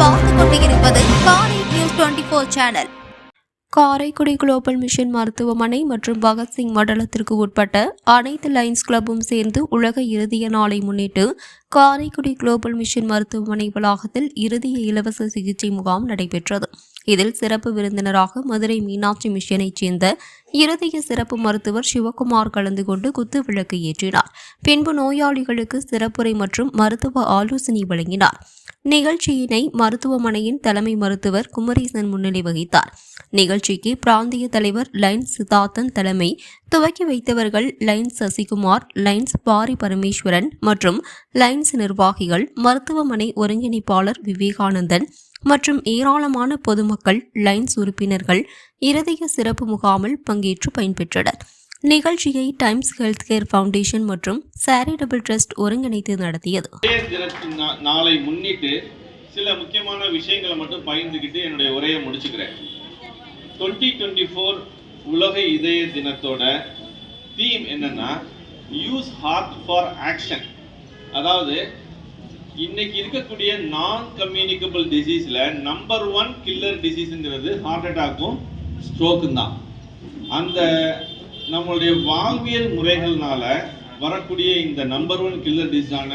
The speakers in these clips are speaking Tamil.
பார்த்து கொண்டிருப்பது Karai news twenty four channel Karaikudi global mission மருத்துவமனை மற்றும் பகத்சிங் மண்டலத்திற்கு உட்பட்ட அனைத்து லைன்ஸ் கிளப்பும் சேர்ந்து உலக இறுதிய நாளை முன்னிட்டு காரைக்குடி குளோபல் மிஷன் மருத்துவமனை வளாகத்தில் இறுதிய இலவச சிகிச்சை முகாம் நடைபெற்றது. இதில் சிறப்பு விருந்தினராக மதுரை மீனாட்சி மிஷனைச் சேர்ந்த இறுதிய சிறப்பு மருத்துவர் சிவகுமார் கலந்து கொண்டு குத்து விளக்கு ஏற்றினார். பின்பு நோயாளிகளுக்கு சிறப்புரை மற்றும் மருத்துவ ஆலோசனை வழங்கினார். நிகழ்ச்சியினை மருத்துவமனையின் தலைமை மருத்துவர் குமரேசன் முன்னிலை வகித்தார். நிகழ்ச்சிக்கு பிராந்திய தலைவர் லைன்ஸ் சித்தார்த்தன் தலைமை துவக்கி வைத்தவர்கள் லைன்ஸ் சசிகுமார் லைன்ஸ் பாரி பரமேஸ்வரன் மற்றும் லைன்ஸ் நிர்வாகிகள் மருத்துவமனை ஒருங்கிணைப்பாளர் விவேகானந்தன் மற்றும் ஏராளமான பொதுமக்கள் லைன்ஸ் உறுப்பினர்கள் இருதய சிறப்பு முகாமில் பங்கேற்று பயன்பெற்றனர். நிகழ்ச்சியை டைம்ஸ் ஹெல்த் கேர் ஃபவுண்டேஷன் மற்றும் சேரிடபிள் ட்ரஸ்ட் ஒருங்கிணைத்து நடத்தியது. நாளை முன்னிட்டு சில முக்கியமான விஷயங்களை மட்டும் பகிர்ந்துக்கிட்டு என்னுடைய உரையை முடிச்சுக்கிறேன். டுவெண்ட்டி டுவெண்ட்டி ஃபோர் உலக இதய தினத்தோட தீம் என்னன்னா யூஸ் ஹார்ட் ஃபார் ஆக்ஷன் அதாவது இன்னைக்கு இருக்கக்கூடிய நான் கம்யூனிகபிள் டிசீஸில் நம்பர் ஒன் கில்லர் டிசீஸுங்கிறது ஹார்ட் அட்டாக்கும் ஸ்ட்ரோக்கும் தான். அந்த நம்மளுடைய வாழ்வியல் முறைகள்னால வரக்கூடிய இந்த நம்பர் ஒன் கில்லர் டிசீஸான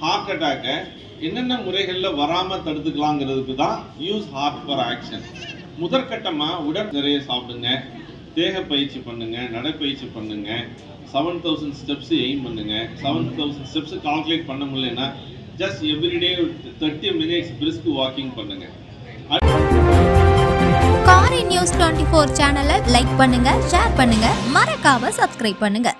ஹார்ட் அட்டாக்கை என்னென்ன முறைகளில் வராமல் தடுத்துக்கலாங்கிறதுக்கு தான் யூஸ் ஹார்ட் ஃபார் ஆக்ஷன் முதற்கட்டமாக உடல் நிறைய சாப்பிடுங்க தேக பயிற்சி பண்ணுங்க நடைப்பயிற்சி பண்ணுங்க செவன் தௌசண்ட் ஸ்டெப்ஸ் எய்ம் பண்ணுங்க. செவன் தௌசண்ட் ஸ்டெப்ஸ் கால்குலேட் பண்ண முடியலன்னா just everyday thirty minutes brisk walking பண்ணுங்க. டுவெண்ட்டி ஃபோர் சேனலை லைக் பண்ணுங்க ஷேர் பண்ணுங்க மறக்காம சப்ஸ்கிரைப் பண்ணுங்க.